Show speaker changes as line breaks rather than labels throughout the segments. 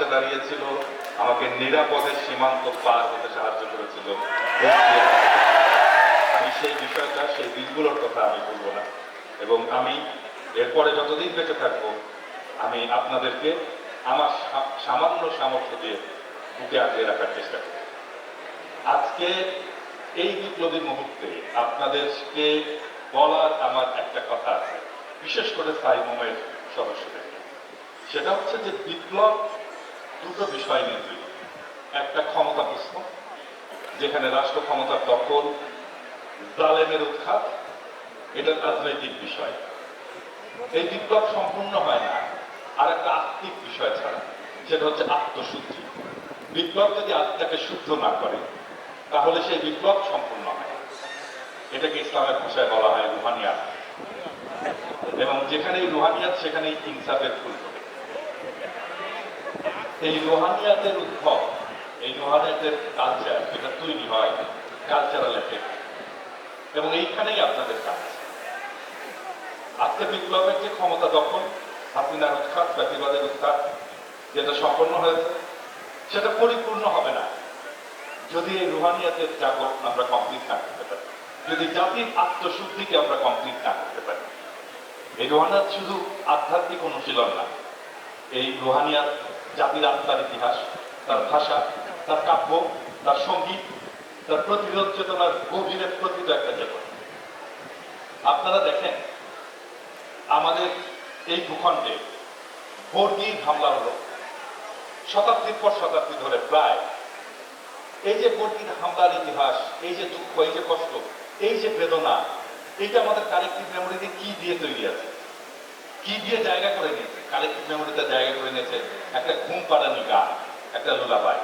পাশে দাঁড়িয়েছিল, আমাকে নিরাপদে সীমান্ত পার হতে সাহায্য করেছিল। আমি সেই বিষয়টা, সেই দিনগুলোর কথা আমি বলব না। এবং আমি এরপরে যতদিন বেঁচে থাকব, আমি আপনাদেরকে আমার সামান্য সামর্থ্য দিয়ে বুকে আগলে রাখার চেষ্টা করব। আজকে এই বিপ্লবী মুহূর্তে আপনাদেরকে বলার আমার একটা কথা আছে, বিশেষ করে সাইমমের সদস্যদের। সেটা হচ্ছে যে বিপ্লব দুটো বিষয় নিয়ে একটা ক্ষমতা প্রশ্ন, যেখানে রাষ্ট্র ক্ষমতার দখল, জালেমের উৎখাত, এটা রাজনৈতিক বিষয়। এই বিপ্লব সম্পূর্ণ হয় না, আর একটা আত্মিক বিষয় ছাড়া, সেটা হচ্ছে আত্মশুদ্ধি। বিপ্লব যদি আত্মাকে শুদ্ধ না করে, তাহলে সেই বিপ্লব সম্পূর্ণ হয় এটাকে ইসলামের ভাষায় বলা হয় রুহানিয়াত। এবং যেখানেই রুহানিয়াত, সেখানেই ইনসাফের ফুল এই রুহানিয়াতের উদ্ভব, এই রুহানিয়াতের কালচার যেটা তৈরি হয় কালচারাল এবং এইখানেই আপনাদের কাজ। আজকে বিপ্লবের যে ক্ষমতা দখল হাসিনার উৎখাত, জাতিবাদের উৎখাত, যেটা সম্পন্ন হয়েছে, সেটা পরিপূর্ণ হবে না। যদি এই রুহানিয়াতের জাগত আমরা কমপ্লিট না করতে পারি, যদি জাতির আত্মশুদ্ধিকে আমরা কমপ্লিট না করতে পারি, এই রুহানিয়াত শুধু আধ্যাত্মিক অনুশীলন না, এই রুহানিয়াত জাতির আত্মার ইতিহাস, তার ভাষা, তার কাব্য, তার সংগীত, তার প্রতিরোধ চেতনার গভীরে প্রকৃত একটা চেতনা আপনারা দেখেন, আমাদের এই ভূখণ্ডে বর্গির হামলা হলো। শতাব্দীর পর শতাব্দী ধরে প্রায়। এই যে বর্গির হামলার ইতিহাস, এই যে দুঃখ, এই যে কষ্ট, এই যে বেদনা, এইটা আমাদের কালেকটিভ মেমোরিতে কি দিয়ে তৈরি আছে? কি দিয়ে জায়গা করে নিয়েছে? কালেকটিভ মেমোরিতে জায়গা করে নিয়েছে একটা ঘুম পাড়ানি গান একটা লুলাবাই।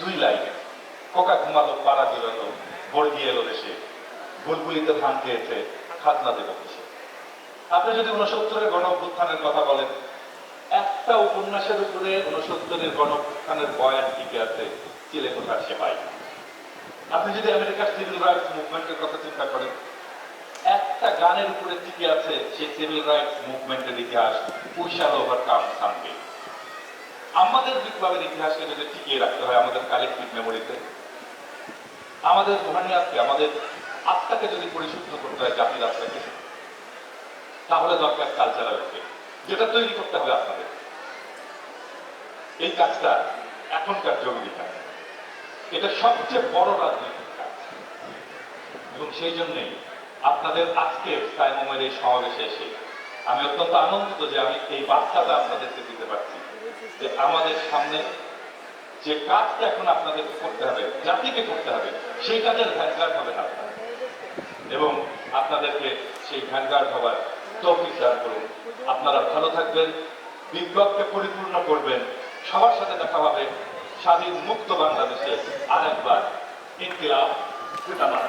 দুই লাইনে। কোকা ঘুমালো, পাড়া দিলালো বর্গি এলো দেশে। বুলবুলিতে ধান খেয়েছে খাতনা দেব কিসে আপনি যদি উনসত্তরের গণ অভ্যুত্থানের কথা বলেন, একটা উপন্যাসের উপরে উনসত্তরের গণ অভ্যুত্থানের বয়ান টিকে আছে চিলে কোথার সে পাই আপনি যদি আমেরিকার সিভিল রাইটস মুভমেন্টের কথা চিন্তা করেন গানের উপরে টিকে আছে সেই সিভিল রাইটস মুভমেন্টের ইতিহাস উইশাল ওভারকাম সানডে আমাদের বিপ্লবের ইতিহাসকে যদি টিকিয়ে রাখতে হয় আমাদের কালেকটিভ মেমোরিতে আমাদের রুহানিয়াতকে আমাদের আত্মাকে যদি পরিশুদ্ধ করতে হয় জাতির আত্মাকে, তাহলে দরকার কালচারাল যেটা তৈরি করতে হবে আপনাদের। এই কাজটা এখনকার জরুরি কাজ। এটা সবচেয়ে বড় রাজনৈতিক কাজ। এবং সেই জন্যই আপনাদের আজকে সাইমমের এই সমাবেশে এসে আমি অত্যন্ত আনন্দিত যে আমি এই বার্তাটা আপনাদেরকে দিতে পারছি যে আমাদের সামনে যে কাজটা এখন আপনাদেরকে করতে হবে, জাতিকে করতে হবে, সেই কাজের ভ্যানগার্ড হবেন আপনারা এবং আপনাদেরকে সেই ভ্যানগার্ড হওয়ার তৌফিক দান করুন। আপনারা ভালো থাকবেন বিপ্লবকে পরিপূর্ণ করবেন। সবার সাথে দেখা হবে স্বাধীন মুক্ত বাংলাদেশে আরেকবার। ইনকিলাব জিন্দাবাদ